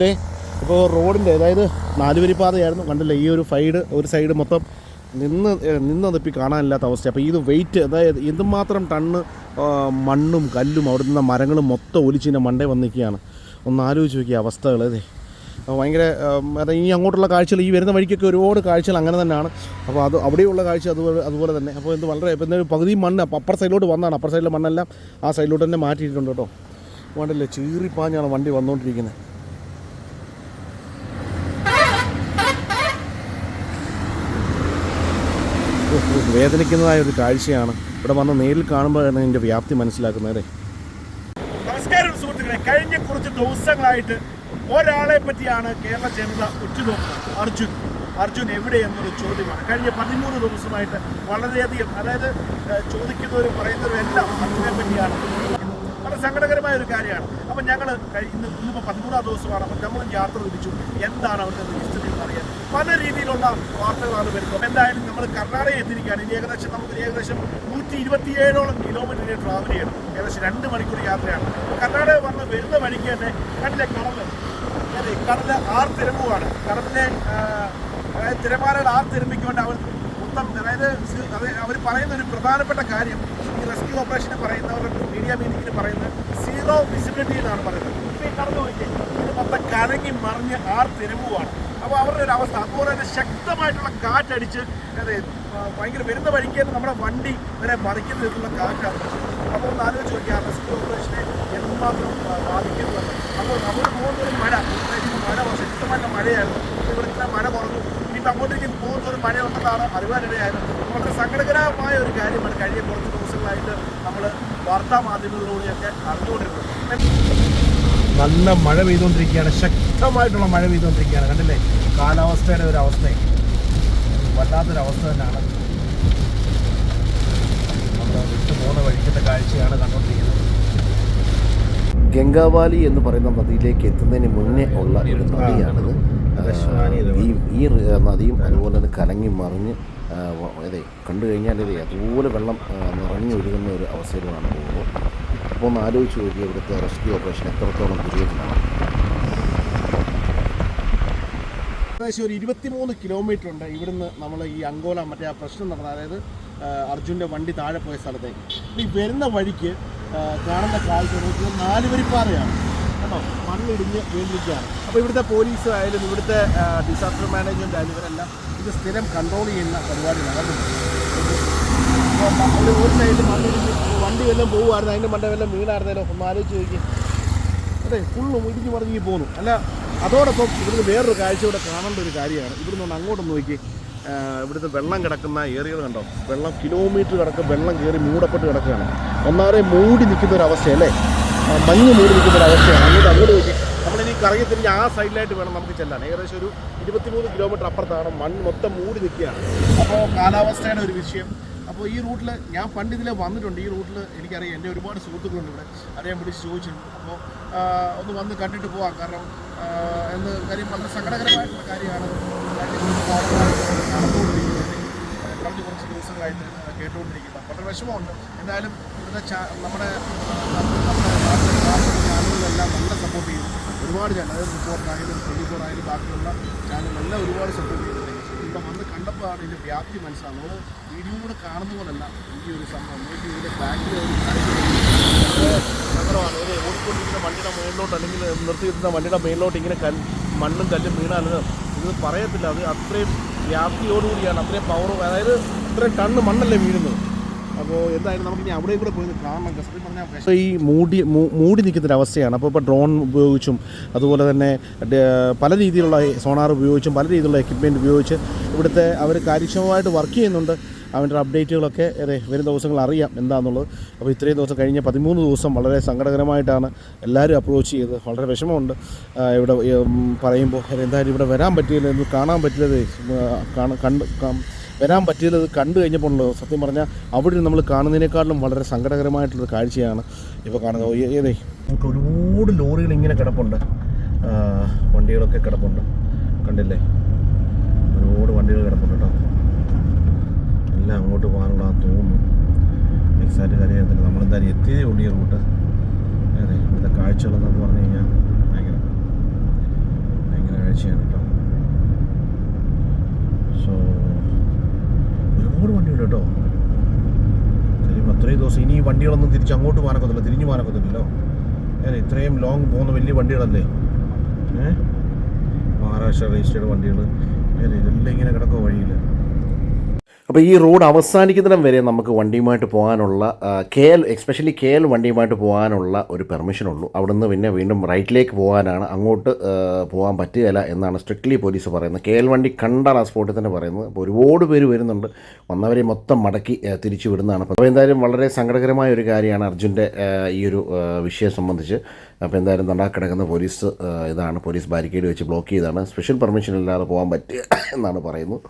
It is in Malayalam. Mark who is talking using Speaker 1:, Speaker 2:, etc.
Speaker 1: ഇപ്പോൾ റോഡിന്റെ അതായത് നാലുവരിപ്പാതയായിരുന്നു കണ്ടില്ല ഈ ഒരു സൈഡ് ഒരു സൈഡ് മൊത്തം നിന്ന് നിന്ന് തപ്പി കാണാനില്ലാത്ത അവസ്ഥ അപ്പോൾ ഇത് വെയിറ്റ് അതായത് എന്തുമാത്രം ടണ്ണ് മണ്ണും കല്ലും അവിടെ നിന്ന് മരങ്ങളും മൊത്തം ഒലിച്ചിന്റെ മണ്ടേ വന്ന് നിൽക്കുകയാണ് ഒന്ന് ആലോചിച്ച് നോക്കിയ അവസ്ഥകൾ അതെ. ഭയങ്കര അതായത് ഇനി അങ്ങോട്ടുള്ള കാഴ്ചകൾ ഈ വരുന്ന വഴിക്കൊക്കെ ഒരുപാട് കാഴ്ചകൾ അങ്ങനെ തന്നെയാണ്. അപ്പോൾ അത് അവിടെയുള്ള കാഴ്ച അതുപോലെ അതുപോലെ തന്നെ. അപ്പോൾ ഇത് വളരെ ഇപ്പം പകുതി മണ്ണ് അപ്പം അപ്പുറ സൈഡിലോട്ട് വന്നതാണ്. അപ്പർ സൈഡിലെ മണ്ണെല്ലാം ആ സൈഡിലോട്ട് തന്നെ മാറ്റിയിട്ടുണ്ട് കേട്ടോ. വേണ്ടല്ലേ ചീറിപ്പാഞ്ഞാണ് വണ്ടി വന്നുകൊണ്ടിരിക്കുന്നത് വേദനിക്കുന്നതായ ഒരു കാഴ്ചയാണ് ഇവിടെ വന്ന് നേരിൽ കാണുമ്പോഴാണ് ഇതിന്റെ വ്യാപ്തി മനസ്സിലാക്കുന്നത്
Speaker 2: നമസ്കാരം സുഹൃത്തുക്കളെ. കഴിഞ്ഞ കുറച്ച് ദിവസങ്ങളായിട്ട് ഒരാളെ പറ്റിയാണ് കേരള ജനത ഉറ്റുനോക്കുന്നത്. അർജുൻ. അർജുൻ എവിടെ എന്നൊരു ചോദ്യമാണ്. കഴിഞ്ഞ പതിമൂന്ന് ദിവസമായിട്ട് വളരെയധികം അതായത് ചോദിക്കുന്നവരും പറയുന്നവരും എല്ലാം അർജുനെ പറ്റിയാണ്. വളരെ സങ്കടകരമായ ഒരു കാര്യമാണ്. അപ്പം ഞങ്ങൾ ഇന്ന് ഇന്നിപ്പോൾ പതിമൂന്നാം ദിവസമാണ്. അപ്പം നമ്മൾ യാത്ര തിരിച്ചു. എന്താണ് അവരുടെ എന്ന് അറിയാൻ പല രീതിയിലുള്ള വാർത്തകളാണ് വരുന്നത്. എന്തായാലും നമ്മൾ കർണാടക എത്തിയിരിക്കുകയാണ്. ഇനി ഏകദേശം നമുക്ക് ഏകദേശം നൂറ്റി ഇരുപത്തിയേഴോളം കിലോമീറ്റർ ട്രാവൽ ചെയ്യണം. ഏകദേശം രണ്ട് മണിക്കൂർ യാത്രയാണ്. കർണാടക വന്ന് വരുന്ന വഴിക്ക് തന്നെ കടലെ കടൽ അതെ കടൽ ആർത്തിരമ്പുവാണ്. കടലിലെ കടലിനെ തിരമാലകൾ ആർത്തിരമ്പിക്കൊണ്ട് അവർ മൊത്തം അതായത് അവർ പറയുന്ന ഒരു പ്രധാനപ്പെട്ട കാര്യം ഈ റെസ്ക്യൂ ഓപ്പറേഷന് പറയുന്നവരുടെ മീഡിയ മീറ്റിംഗിന് പറയുന്നത് സീറോ വിസിബിലിറ്റി എന്നാണ് പറയുന്നത്. ഈ കടന്നു നോക്കിയാൽ ഇത് മൊത്തം കലങ്ങി മറിഞ്ഞ് ആർത്തിരമ്പുവാണ്. അപ്പോൾ അവരുടെ ഒരു അവസ്ഥ. അതുപോലെ തന്നെ ശക്തമായിട്ടുള്ള കാറ്റടിച്ച് ഭയങ്കര വരുന്ന വഴിക്ക് തന്നെ നമ്മുടെ വണ്ടി വരെ മറിക്കുന്ന രീതിയിലുള്ള കാറ്റാണ് അപ്പോൾ ഒന്ന് ആലോചിച്ച് നോക്കിയാൽ റെസ്ക്യൂ ഓപ്പറേഷനെ എന്തുമാത്രം ബാധിക്കുന്നുണ്ട്. അപ്പോൾ നമ്മൾ പോകുന്ന ഒരു മഴ മഴ ശക്തമായിട്ടുള്ള മഴയായിരുന്നു. ഇവിടെ ഇത്ര മഴ കുറഞ്ഞു. ഇനി അങ്ങോട്ടേക്ക് പോകുന്ന ഒരു മഴ ഉണ്ടെന്നാണ് അറിവാനിടയായത് വളരെ സങ്കടകരമായ ഒരു കാര്യമാണ് കഴിഞ്ഞ കുറച്ച് ദിവസങ്ങളായിട്ട് നമ്മൾ വാർത്താ മാധ്യമങ്ങളിലൂടെയൊക്കെ അറിഞ്ഞുകൊണ്ടിരുന്നത്. നല്ല മഴ പെയ്തുകൊണ്ടിരിക്കുകയാണ്. ശക്തമായിട്ടുള്ള മഴ പെയ്തുകൊണ്ടിരിക്കുകയാണ്. കണ്ടില്ലേ? കാലാവസ്ഥയുടെ ഒരു അവസ്ഥ വല്ലാത്തൊരവസ്ഥ തന്നെയാണ്. നമ്മൾ വിട്ടു പോകുന്ന വഴിക്കത്തെ കാഴ്ചയാണ് കണ്ടുകൊണ്ടിരിക്കുന്നത്.
Speaker 1: ഗംഗാവാലി എന്ന് പറയുന്ന നദിയിലേക്ക് എത്തുന്നതിന് മുന്നേ ഉള്ള ഒരു നദിയാണിത്. ഈ നദിയും അതുപോലെ തന്നെ കലങ്ങി മറിഞ്ഞ് വ- കണ്ടു കഴിഞ്ഞാൽ ഇതേ അതുപോലെ വെള്ളം നിറഞ്ഞു ഒഴുകുന്ന ഒരു അവസ്ഥയിലാണ് പോകുന്നത്. അപ്പോൾ ഒന്ന് ആലോചിച്ച് നോക്കി ഇവിടുത്തെ റെസ്ക്യൂ ഓപ്പറേഷൻ എത്രത്തോളം ദുരിതമാണ്
Speaker 2: ഏകദേശം ഒരു ഇരുപത്തിമൂന്ന് കിലോമീറ്റർ ഉണ്ട്. ഇവിടുന്ന് നമ്മൾ ഈ അങ്കോല മറ്റേ ആ പ്രശ്നം നടന്ന അതായത് അർജുന്റെ വണ്ടി താഴെ പോയ സ്ഥലത്തേക്ക്. ഈ വരുന്ന വഴിക്ക് കാണുന്ന കാഴ്ച നാല് നാലുവരിപ്പാറയാണ്. കേട്ടോ. മണ്ണിടിഞ്ഞ് വീണ്ടിരിക്കുകയാണ് അപ്പോൾ ഇവിടുത്തെ പോലീസ് ആയാലും ഇവിടുത്തെ ഡിസാസ്റ്റർ മാനേജ്മെന്റ് ആയാലും ഇവരെല്ലാം ഇത് സ്ഥിരം കൺട്രോൾ ചെയ്യുന്ന പരിപാടി നടക്കുന്നുണ്ട്. ഒരു സൈഡിൽ മണ്ണിടിഞ്ഞ് വണ്ടി വല്ലതും പോകുമായിരുന്നു അതിന്റെ മണ്ട വല്ലതും വീണായിരുന്നല്ലോ. ഒന്ന് ആലോചിച്ച് നോക്കി അതെ ഫുള്ളും ഇടിഞ്ഞ് മറിഞ്ഞ് പോകുന്നു അല്ല അതോടൊപ്പം ഇവിടുന്ന് വേറൊരു കാഴ്ച ഇവിടെ കാണേണ്ട ഒരു കാര്യമാണ്. ഇവിടുന്ന് അങ്ങോട്ട് നോക്കി ഇവിടുത്തെ വെള്ളം കിടക്കുന്ന ഏരിയകൾ കണ്ടോ? വെള്ളം കിലോമീറ്റർ കിടക്കും വെള്ളം കയറി മൂടപ്പെട്ട് കിടക്കുകയാണ്. ഒന്നാമതെ മൂടി നിൽക്കുന്ന ഒരു അവസ്ഥയല്ലേ? മഞ്ഞ് മൂടി ഒരു അവസ്ഥയാണ്. അങ്ങോട്ട് അങ്ങോട്ട് നോക്കി. നമ്മളിനി കറങ്ങി തിരിഞ്ഞ് ആ സൈഡിലായിട്ട് വേണം നമുക്ക് ചെല്ലാൻ. ഏകദേശം ഒരു ഇരുപത്തിമൂന്ന് കിലോമീറ്റർ അപ്പുറത്താണ് മണ്ണ് മൊത്തം മൂടി നിൽക്കുകയാണ്. അപ്പോൾ കാലാവസ്ഥയുടെ ഒരു വിഷയം. അപ്പോൾ ഈ റൂട്ടിൽ ഞാൻ പണ്ട് ഇതിലെ വന്നിട്ടുണ്ട്. ഈ റൂട്ടിൽ എനിക്കറിയാം എന്റെ ഒരുപാട് സുഹൃത്തുക്കളുണ്ട് ഇവിടെ. അറിയാൻ വിളിച്ച് ചോദിച്ചിട്ടുണ്ട്. അപ്പോൾ ഒന്ന് വന്ന് കണ്ടിട്ട് പോവാം. കാരണം എന്ന് കാര്യം വളരെ സങ്കടകരമായിട്ടുള്ള കാര്യമാണ്. നടന്നുകൊണ്ടിരിക്കുന്നത്. കുറച്ച് ദിവസങ്ങളായിട്ട് കേട്ടുകൊണ്ടിരിക്കുന്നത് വളരെ വിഷമമുണ്ട്. എന്തായാലും ഇവിടുത്തെ നമ്മുടെ ആ, നമ്മുടെ നാട്ടിലെ നാട്ടിലെ ചാനലുകളെല്ലാം നല്ല സപ്പോർട്ട് ചെയ്തു ഒരുപാട് ചാനൽ അതായത് റിപ്പോർട്ടറായാലും ട്വന്റി ഫോർ ആയാലും ബാക്കിയുള്ള ചാനലെല്ലാം ഒരുപാട് സപ്പോർട്ട് ചെയ്തിട്ടുണ്ട്. ഇവിടെ വന്ന് കണ്ടപ്പോഴാണ് ഇതിന്റെ വ്യാപ്തി മനസ്സിലാകുന്നത് നമ്മൾ വീഡിയോയിലൂടെ കാണുന്ന പോലല്ല ഈ ഒരു സംഭവം. നോക്കി ഇതിന്റെ ബാക്കിൽ ഒരു സങ്കടമാണ് ഇത് ഓടിക്കൊണ്ടിരിക്കുന്ന വണ്ടിയുടെ മുകളിലോട്ട് അല്ലെങ്കിൽ നിർത്തിയിരുന്ന വണ്ടിയുടെ മുകളിലോട്ട് ഇങ്ങനെ കൽ മണ്ണും കല്ലും വീണാലും ഇത് പറയത്തില്ല. അത് അത്രയും വ്യാപ്തിയോടുകൂടിയാണ്. അത്രയും പവറും അതായത് ഇത്രയും ടണ്ണ് മണ്ണല്ലേ വീഴുന്നത്. അപ്പോൾ എന്തായാലും നമുക്ക് ഇനി അവിടെ കൂടെ പോയി കാണണം. സത്യം പറഞ്ഞാൽ
Speaker 1: ഈ മൂടി മൂടി നിൽക്കുന്നൊരവസ്ഥയാണ് അപ്പോൾ ഇപ്പോൾ ഡ്രോൺ ഉപയോഗിച്ചും അതുപോലെ തന്നെ പല രീതിയിലുള്ള സോണാർ ഉപയോഗിച്ചും പല രീതിയിലുള്ള എക്യുപ്മെന്റ് ഉപയോഗിച്ച് ഇവിടുത്തെ അവർ കാര്യക്ഷമമായിട്ട് വർക്ക് ചെയ്യുന്നുണ്ട്. അവന്റെ അപ്ഡേറ്റുകളൊക്കെ അതെ വരും ദിവസങ്ങൾ അറിയാം എന്താണെന്നുള്ളത് അപ്പോൾ ഇത്രയും ദിവസം കഴിഞ്ഞ പതിമൂന്ന് ദിവസം വളരെ സങ്കടകരമായിട്ടാണ് എല്ലാവരും അപ്രോച്ച് ചെയ്തത്. വളരെ വിഷമമുണ്ട്. ഇവിടെ പറയുമ്പോൾ എന്തായാലും ഇവിടെ വരാൻ പറ്റിയില്ല കാണാൻ പറ്റില്ലതേ കാണ കണ്ട് വരാൻ പറ്റിയത് കണ്ടു കഴിഞ്ഞപ്പോഴുള്ളത് സത്യം പറഞ്ഞാൽ അവിടെ നമ്മൾ കാണുന്നതിനേക്കാളും വളരെ സങ്കടകരമായിട്ടുള്ളൊരു കാഴ്ചയാണ് ഇപ്പോൾ കാണുന്നത്. ഏതേ? നമുക്ക് ഒരുപാട് ലോറികൾ ഇങ്ങനെ കിടപ്പുണ്ട്. വണ്ടികളൊക്കെ കിടപ്പുണ്ട്. കണ്ടില്ലേ? ഒരുപാട് വണ്ടികൾ കിടപ്പുണ്ട് കേട്ടോ. എല്ലാം അങ്ങോട്ട് പോകാനുള്ള തോന്നുന്നു എക്സാക്റ്റ് കാര്യം നമ്മളെന്തായാലും എത്തിയതേ ഉള്ളൂ ഈ റൂട്ട്. അതെ ഇവിടുത്തെ കാഴ്ചകളെന്നൊക്കെ പറഞ്ഞു കഴിഞ്ഞാൽ ഭയങ്കര കാഴ്ചയാണ് കേട്ടോ സോ ഒരുപാട് വണ്ടിയുണ്ട് കേട്ടോ കാര്യം അത്രയും ദിവസം ഇനി ഈ വണ്ടികളൊന്നും തിരിച്ച് അങ്ങോട്ട് പോകാനൊക്കത്തില്ല തിരിഞ്ഞു പോകാനൊക്കത്തില്ലല്ലോ ഏ ഇത്രയും ലോങ് പോകുന്ന വലിയ വണ്ടികളല്ലേ? ഏ? മഹാരാഷ്ട്ര രജിസ്റ്റേർഡ് വണ്ടികൾ ഇതെല്ലാം ഇങ്ങനെ കിടക്കുക വഴിയിൽ അപ്പോൾ ഈ റോഡ് അവസാനിക്കുന്നിടം വരെ നമുക്ക് വണ്ടിയുമായിട്ട് പോകാനുള്ള K L especially K L വണ്ടിയുമായിട്ട് പോകാനുള്ള ഒരു പെർമിഷൻ ഉള്ളൂ. നിന്ന് പിന്നെ വീണ്ടും റൈറ്റിലേക്ക് പോകാനാണ്. അങ്ങോട്ട് പോകാൻ പറ്റുകയില്ല എന്നാണ് സ്ട്രിക്ട്ലി പോലീസ് പറയുന്നത്. കെ എൽ വണ്ടി കണ്ടാൽ ആ സ്പോട്ടിൽ തന്നെ പറയുന്നത്. അപ്പോൾ ഒരുപാട് പേര് വരുന്നുണ്ട്. വന്നവരെ മൊത്തം മടക്കി തിരിച്ചു വിടുന്നതാണ്. അപ്പോൾ എന്തായാലും വളരെ സങ്കടകരമായ ഒരു കാര്യമാണ് അർജുന്റെ ഈ ഒരു വിഷയം സംബന്ധിച്ച്. അപ്പോൾ എന്തായാലും നടാ കിടക്കുന്ന പോലീസ് ഇതാണ്. പോലീസ് ബാരിക്കേഡ് വെച്ച് ബ്ലോക്ക് ചെയ്താണ് സ്പെഷ്യൽ പെർമിഷൻ ഇല്ലാതെ പോകാൻ പറ്റുക എന്നാണ് പറയുന്നത്.